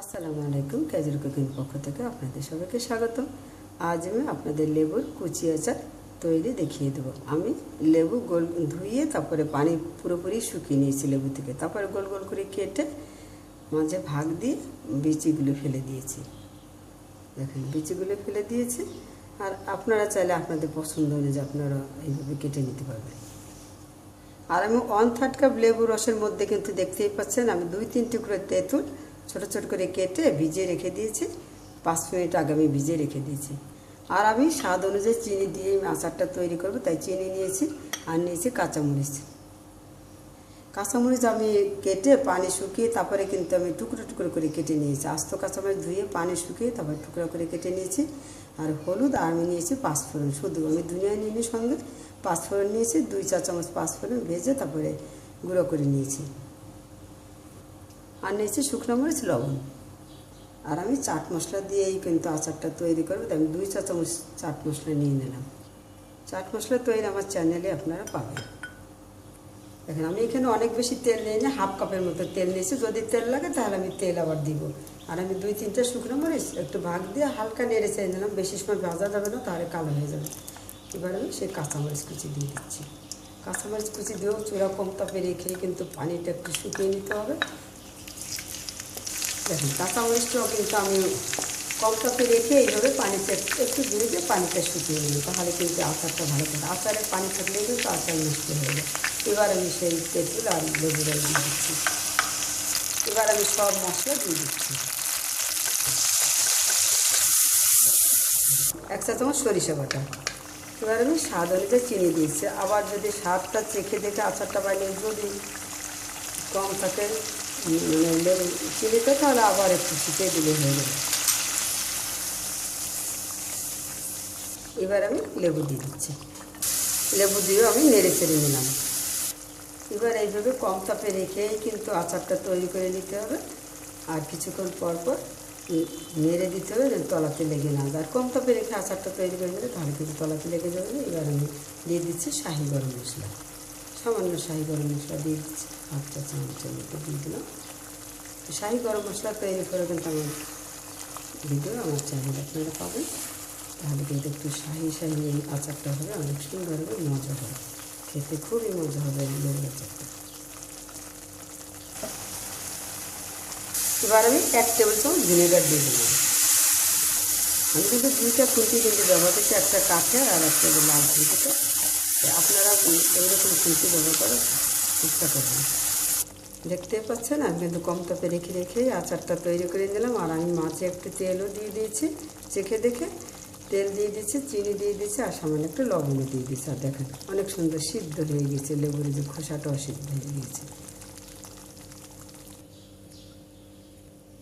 আসসালামু আলাইকুম casual cooking পক্ষ থেকে আপনাদের সবাইকে স্বাগত আজ আমি আপনাদের লেবুর কুচি আচার তৈরি দেখিয়ে দেবো। আমি লেবু গোল ধুয়ে তারপরে পানি পুরোপুরি শুকিয়ে নিয়েছি লেবু থেকে। তারপরে গোল গোল করে কেটে মাঝে ভাগ দিয়ে বিচিগুলো ফেলে দিয়েছি। দেখেন, বিচিগুলো ফেলে দিয়েছি। আর আপনারা চাইলে আপনাদের পছন্দ অনুযায়ী আপনারা এইভাবে কেটে নিতে পারবেন। আর আমি ওয়ান থার্ড কাপ লেবু রসের মধ্যে কিন্তু দেখতেই পাচ্ছেন, আমি দুই তিন টুকরো তেঁতুল ছোট ছোট করে কেটে ভিজিয়ে রেখে দিয়েছি। পাঁচ মিনিট আগে আমি ভিজিয়ে রেখে দিয়েছি। আর আমি স্বাদ অনুযায়ী চিনি দিয়ে আচারটা তৈরি করব। তাই চিনি নিয়েছি আর নিয়েছি কাঁচামরিচ। কাঁচামরিচ আমি কেটে পানি শুকিয়ে তারপরে কিন্তু আমি টুকরো টুকরো করে কেটে নিয়েছি। আস্ত কাঁচামরিচ ধুয়ে পানি শুকিয়ে তারপরে টুকরো করে কেটে নিয়েছি। আর হলুদ আর আমি নিয়েছি পাঁচফোড়ন। শুধু আমি দুনিয়া নিয়ে সঙ্গে। পাঁচফোড়ন নিয়েছি, দুই চা চামচ পাঁচফোড়ন ভেজে তারপরে গুঁড়ো করে নিয়েছি। আর নিয়েছি শুকনো মরিচ, লবণ। আর আমি চাট মশলা দিয়েই কিন্তু আচারটা তৈরি করব। তাই আমি দুই চা চামচ চাট মশলা নিয়ে নিলাম। চাট মশলা তৈরি আমার চ্যানেলে আপনারা পাবেন। দেখেন, আমি এখানে অনেক বেশি তেল নিয়ে নিই হাফ কাপের মতো তেল নিয়েছি। যদি তেল লাগে, তাহলে আমি তেল আবার দিব। আর আমি দুই, তিনটা শুকনো মরিচ একটু ভাগ দিয়ে হালকা নেড়ে চেয়ে নিলাম। বেশি সময় ভাজা যাবে না, তাহলে কালো হয়ে যাবে। এবার আমি সেই কাঁচামরিচ কুচি দিয়ে দিচ্ছি। কাঁচামরিচ কুচি দিয়েও চূড়া কম তাপে রেখে কিন্তু পানিটা একটু শুকিয়ে নিতে হবে। দেখুন কাঁচামরিচটাও কিন্তু আমি কম তাপে রেখে এইভাবে পানিতে একটু দিয়ে পানিটা শুকিয়ে নিই। তাহলে কিন্তু আচারটা ভালো থাকে আচারে পানি থাকলে কিন্তু আচার নষ্ট হয়ে যায় এবার আমি সেই তেঁতুল আর লেবুরা দিয়ে দিচ্ছি। এবার আমি সব মশলা দিয়ে দিচ্ছি। এক চা চামচ সরিষা বাটা এবার আমি স্বাদ অনুযায়ী চিনি দিয়েছি আবার যদি স্বাদটা চেখে দেখে আচারটা বানিয়ে যদি কম থাকে মানে লেবু চিনিতে তাহলে আবার একটু শুকিয়ে দিলে হয়ে যাবে এবার আমি লেবু দিয়ে দিচ্ছি লেবু দিয়েও আমি নেড়ে চেড়ে নিলাম এবার এইভাবে কম তাপে রেখেই কিন্তু আচারটা তৈরি করে নিতে হবে আর কিছুক্ষণ পর পর নেড়ে দিতে হবে তলাতে লেগে না আর কম তাপে রেখে আচারটা তৈরি করে নিলে তাহলে কিন্তু তলাতে লেগে যাবে না এবার আমি দিয়ে দিচ্ছি শাহি গরম মশলা সামান্য শাহি গরম মশলা দিয়ে দিচ্ছি হাফ চা চামচের মতো দিয়ে দিলাম। শাহি গরম মশলা তৈরি করে কিন্তু আমার ভিডিও আমার চ্যানেল আপনারা পাবেন। তাহলে কিন্তু একটু শাহি শাহি এই আচারটা হবে, অনেক সুন্দর হবে, মজা হবে। খেতে খুবই মজা হবে এই লেবু আচারটা। এবার আমি এক টেবিল চামচ ভিনেগার দিয়ে দিলাম। আমি কিন্তু দুইটা খুঁটি কিন্তু ব্যবহার করছি, একটা কাঠের আর একটা লাল খুঁটিতে আপনারা এইরকম খুঁটি ব্যবহার করার চেষ্টা করবেন। দেখতে পাচ্ছেন, আমি কিন্তু কম তাপে রেখে রেখে আচারটা তৈরি করে নিলাম। আর আমি মাছে একটু তেলও দিয়ে দিয়েছি, চেখে দেখে। তেল দিয়ে দিচ্ছি চিনি দিয়ে দিচ্ছি আর সামান্য একটু লবণও দিয়ে দিচ্ছি আর দেখেন, অনেক সুন্দর সিদ্ধ হয়ে গেছে লেবুর যে খোসাটাও সিদ্ধ হয়ে গেছে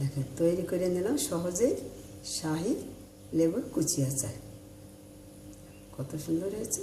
দেখেন, তৈরি করে নিলাম সহজেই শাহি লেবুর কুচি আচার। কত সুন্দর হয়েছে।